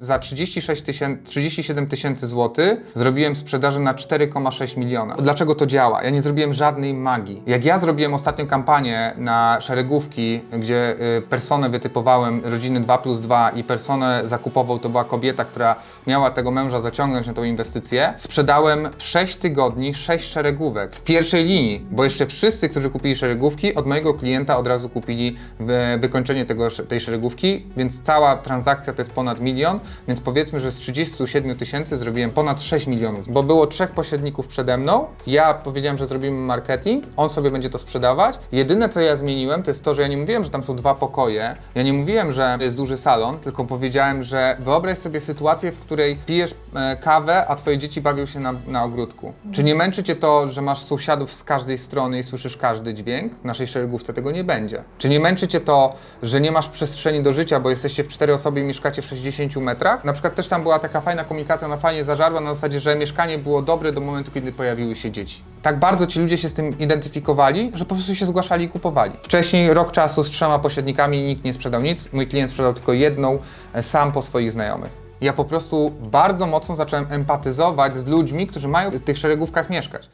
Za 36 tysięcy, 37 tysięcy złotych zrobiłem sprzedaży na 4,6 miliona. Dlaczego to działa? Ja nie zrobiłem żadnej magii. Jak ja zrobiłem ostatnią kampanię na szeregówki, gdzie y, personę wytypowałem rodziny 2 plus 2 i personę zakupową to była kobieta, która miała tego męża zaciągnąć na tą inwestycję, sprzedałem w 6 tygodni 6 szeregówek w pierwszej linii, bo jeszcze wszyscy, którzy kupili szeregówki, od mojego klienta od razu kupili wy- wykończenie tego, tej szeregówki, więc cała transakcja to jest ponad milion, więc powiedzmy, że z 37 tysięcy zrobiłem ponad 6 milionów, bo było trzech pośredników przede mną, ja powiedziałem, że zrobimy marketing, on sobie będzie to sprzedawać. Jedyne, co ja zmieniłem, to jest to, że ja nie mówiłem, że tam są dwa pokoje, ja nie mówiłem, że jest duży salon, tylko powiedziałem, że wyobraź sobie sytuację, w której pijesz e, kawę, a twoje dzieci bawią się na, na ogródku. Czy nie męczy cię to, że masz sąsiadów z każdej strony i słyszysz każdy dźwięk? W naszej szeregówce tego nie będzie. Czy nie męczy cię to, że nie masz przestrzeni do życia, bo jesteście w cztery osoby i mieszkacie w 60 metrach? Na przykład też tam była taka fajna komunikacja, ona fajnie zażarła na zasadzie, że mieszkanie było dobre do momentu, kiedy pojawiły się dzieci. Tak bardzo ci ludzie się z tym identyfikowali, że po prostu się zgłaszali i kupowali. Wcześniej rok czasu z trzema pośrednikami nikt nie sprzedał nic, mój klient sprzedał tylko jedną, e, sam po swoich znajomych. Ja po prostu bardzo mocno zacząłem empatyzować z ludźmi, którzy mają w tych szeregówkach mieszkać.